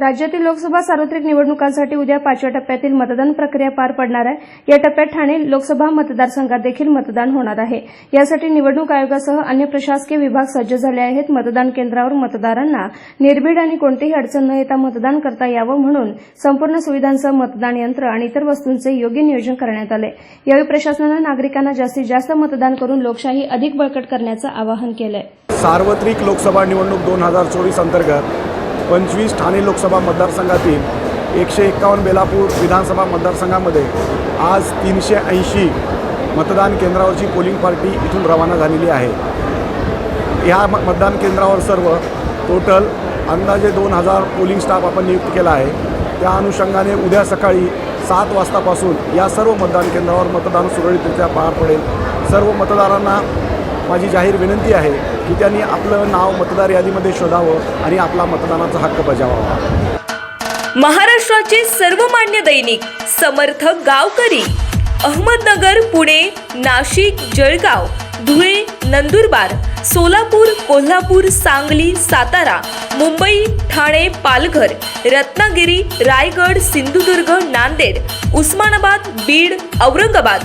राज्यातील लोकसभा सार्वत्रिक निवडणुकांसाठी उद्या पाचव्या टप्प्यातील मतदान प्रक्रिया पार पडणार आहे. या टप्प्यात ठाणे लोकसभा मतदारसंघात देखील मतदान होणार आहे. यासाठी निवडणूक आयोगासह अन्य प्रशासकीय विभाग सज्ज झाले आहेत. मतदान केंद्रावर मतदारांना निर्भीड आणि कोणतीही अडचण न येता मतदान करता यावं म्हणून संपूर्ण सुविधांसह मतदान यंत्र आणि इतर वस्तूंचे योग्य नियोजन करण्यात आले. यावेळी प्रशासनानं नागरिकांना जास्तीत जास्त मतदान करून लोकशाही अधिक बळकट करण्याचं आवाहन केलं सार्वत्रिक लोकसभा निवडणूक दोन हजार चोवीस अंतर्गत पंचवीस ठाणे लोकसभा मतदारसंघातील एकशे एक्कावन्न बेलापूर विधानसभा मतदारसंघामध्ये आज तीनशे ऐंशी मतदान केंद्रावरची पोलिंग पार्टी इथून रवाना झालेली आहे. ह्या मतदान केंद्रावर सर्व टोटल अंदाजे दोन हजार पोलिंग स्टाफ आपण नियुक्त केला आहे. त्या अनुषंगाने उद्या सकाळी सात वाजतापासून या सर्व मतदान केंद्रावर मतदान सुरळीतरित्या पार पडेल. सर्व मतदारांना माझी जाहीर विनंती आहे की त्यांनी आपलं नाव मतदार यादीमध्ये शोधावं आणि आपला मतदानाचा हक्क बजावावा. महाराष्ट्राचे सर्वमान्य दैनिक समर्थ गावकरी अहमदनगर पुणे नाशिक जळगाव धुळे नंदुरबार सोलापूर कोल्हापूर सांगली सातारा मुंबई ठाणे पालघर रत्नागिरी रायगड सिंधुदुर्ग नांदेड उस्मानाबाद बीड औरंगाबाद